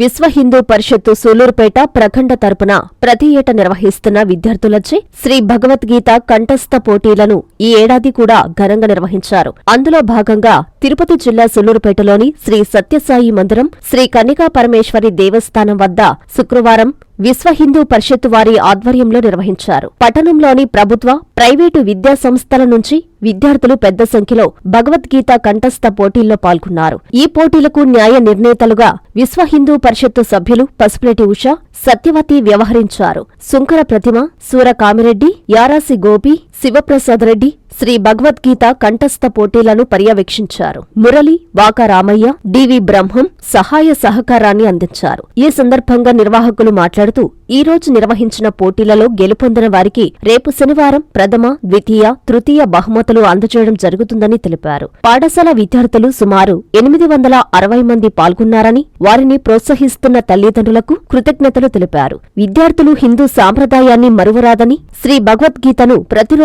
విశ్వ హిందూ పరిషత్తు సూలూరుపేట ప్రఖండ తరపున ప్రతి ఏటా నిర్వహిస్తున్న విద్యార్థులచే శ్రీ భగవద్గీత కంఠస్థ పోటీలను ఈ ఏడాది కూడా ఘనంగా నిర్వహించారు. అందులో భాగంగా తిరుపతి జిల్లా సూలూరుపేటలోని శ్రీ సత్యసాయి మందిరం శ్రీ కన్నికా పరమేశ్వరి దేవస్థానం వద్ద శుక్రవారం విశ్వ హిందూ పరిషత్తు వారి ఆధ్వర్యంలో నిర్వహించారు. పట్టణంలోని ప్రభుత్వ ప్రైవేటు విద్యా సంస్థల నుంచి విద్యార్థులు పెద్ద సంఖ్యలో భగవద్గీత కంఠస్థ పోటీల్లో పాల్గొన్నారు. ఈ పోటీలకు న్యాయ నిర్ణేతలుగా విశ్వ హిందూ పరిషత్తు సభ్యులు పసుపులేటి ఉష సత్యవతి వ్యవహరించారు. సుంకర ప్రతిమ సూర కామిరెడ్డి యారాసి గోపి శివప్రసాద్ రెడ్డి శ్రీ భగవద్గీత కంఠస్థ పోటీలను పర్యవేక్షించారు. మురళి వాక రామయ్య డివి బ్రహ్మం సహాయ సహకారాన్ని అందించారు. ఈ సందర్భంగా నిర్వాహకులు మాట్లాడుతూ ఈ రోజు నిర్వహించిన పోటీలలో గెలుపొందిన వారికి రేపు శనివారం ప్రథమ ద్వితీయ తృతీయ బహుమతులు అందజేయడం జరుగుతుందని తెలిపారు. పాఠశాల విద్యార్థులు సుమారు ఎనిమిది వందల అరవై మంది పాల్గొన్నారని వారిని ప్రోత్సహిస్తున్న తల్లిదండ్రులకు కృతజ్ఞతలు తెలిపారు. విద్యార్థులు హిందూ సాంప్రదాయాన్ని మరువరాదని శ్రీ భగవద్గీతను ప్రతిరోజు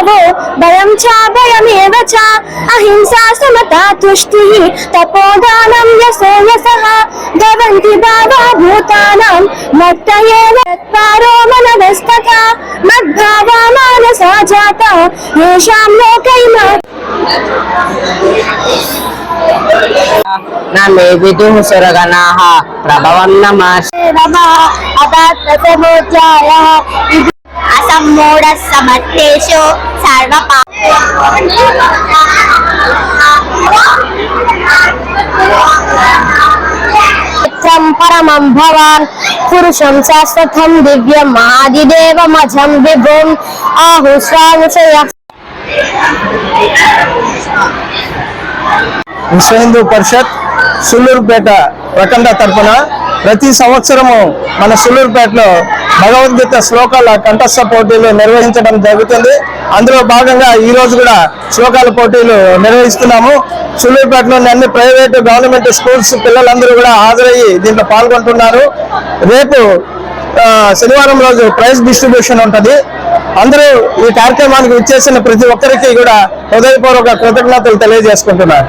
భావో భయం చ భయమేవ చ అహింసా సమత తుష్టి తపోదానం యశోయస గవంతి భావా భూతానాం మత్తయేవ తత్పారో మనవస్తత మద్భావా మానసా జాత ఏషాం లోకైమ నమేవిదుం సురగణాః ప్రభవం నమః నమః అదాత్మ సమోధ్యాయ అసమ్మూఢ సమత్తేషు సర్వ పుత్రం పరమం భవాన్ పురుషం శాశ్వతం దివ్యం ఆదిదేవమజం విభుం ఆహు స్వామిశయ విశ్వ హిందూ పరిషత్ సుల్లూరుపేట ప్రఖండ తరఫున ప్రతి సంవత్సరము మన సుల్లూరుపేటలో భగవద్గీత శ్లోకాల కంఠస్థ పోటీలు నిర్వహించడం జరుగుతుంది. అందులో భాగంగా ఈ రోజు కూడా శ్లోకాల పోటీలు నిర్వహిస్తున్నాము. సులూరుపేటలోని అన్ని ప్రైవేటు గవర్నమెంట్ స్కూల్స్ పిల్లలందరూ కూడా హాజరయ్యి దీంట్లో పాల్గొంటున్నారు. రేపు శనివారం రోజు ప్రైజ్ డిస్ట్రిబ్యూషన్ ఉంటుంది. అందరూ ఈ కార్యక్రమానికి విచ్చేసిన ప్రతి ఒక్కరికి కూడా హృదయపూర్వక కృతజ్ఞతలు తెలియజేసుకుంటున్నారు.